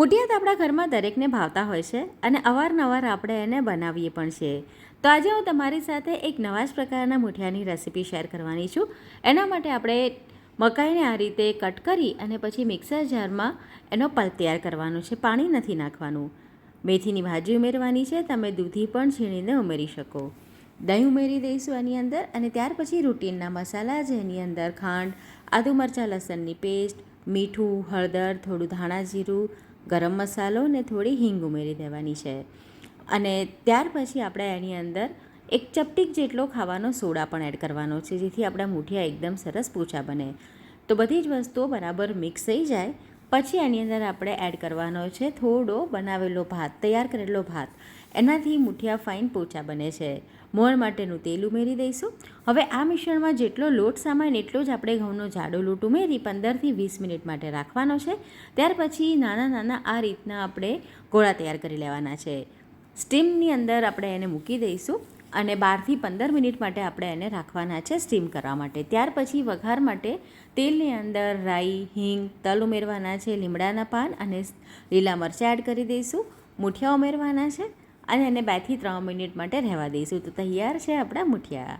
મુઠિયા આપણા ઘરમાં દરેકને ભાવતા હોય છે અને અવારનવાર આપણે એને બનાવીએ પણ છીએ તો આજે હું તમારી સાથે એક નવા જ પ્રકારના મુઠિયાની રેસીપી શેર કરવાની છું. એના માટે આપણે મકાઈને આ રીતે કટ કરી અને પછી મિક્સર જારમાં એનો પલ્પ તૈયાર કરવાનો છે. પાણી નથી નાખવાનું. મેથીની ભાજી ઉમેરવાની છે. તમે દૂધી પણ છીણીને ઉમેરી શકો. દહીં ઉમેરી દઈશું એની અંદર અને ત્યાર પછી રૂટીનના મસાલા એની અંદર ખાંડ, આદુ મરચાં, લસણની પેસ્ટ, મીઠું, હળદર, થોડું ધાણા જીરું ગરમ મસાલો ને થોડી હિંગ ઉમેરી દેવાની છે. અને ત્યાર પછી આપણે એની અંદર એક ચપટીક જેટલો ખાવાનો સોડા પણ એડ કરવાનો છે, જેથી આપણા મૂઠિયા એકદમ સરસ પોચા બને. તો બધી જ વસ્તુઓ બરાબર મિક્સ થઈ જાય પછી એની અંદર આપણે એડ કરવાનો છે થોડો બનાવેલો ભાત, તૈયાર કરેલો ભાત. એનાથી મૂઠિયા ફાઇન પોચા બને છે. મોણ માટેનું તેલ ઉમેરી દઈશું. હવે આ મિશ્રણમાં જેટલો લોટ સામાન એટલો જ આપણે ઘઉંનો જાડો લોટ ઉમેરી પંદરથી વીસ મિનિટ માટે રાખવાનો છે. ત્યાર પછી નાના નાના આ રીતના આપણે ગોળા તૈયાર કરી લેવાના છે. સ્ટીમની અંદર આપણે એને મૂકી દઈશું. અને બારથી પંદર મિનિટ માટે આપણે એને રાખવાના છે સ્ટીમ કરવા માટે. ત્યાર પછી વઘાર માટે તેલની અંદર રાઈ, હિંગ, તલ ઉમેરવાના છે, લીમડાના પાન અને લીલા મરચાં એડ કરી દઈશું. મૂઠિયા ઉમેરવાના છે અને એને બેથી ત્રણ મિનિટ માટે રહેવા દઈશું. તો તૈયાર છે આપણા મૂઠિયા.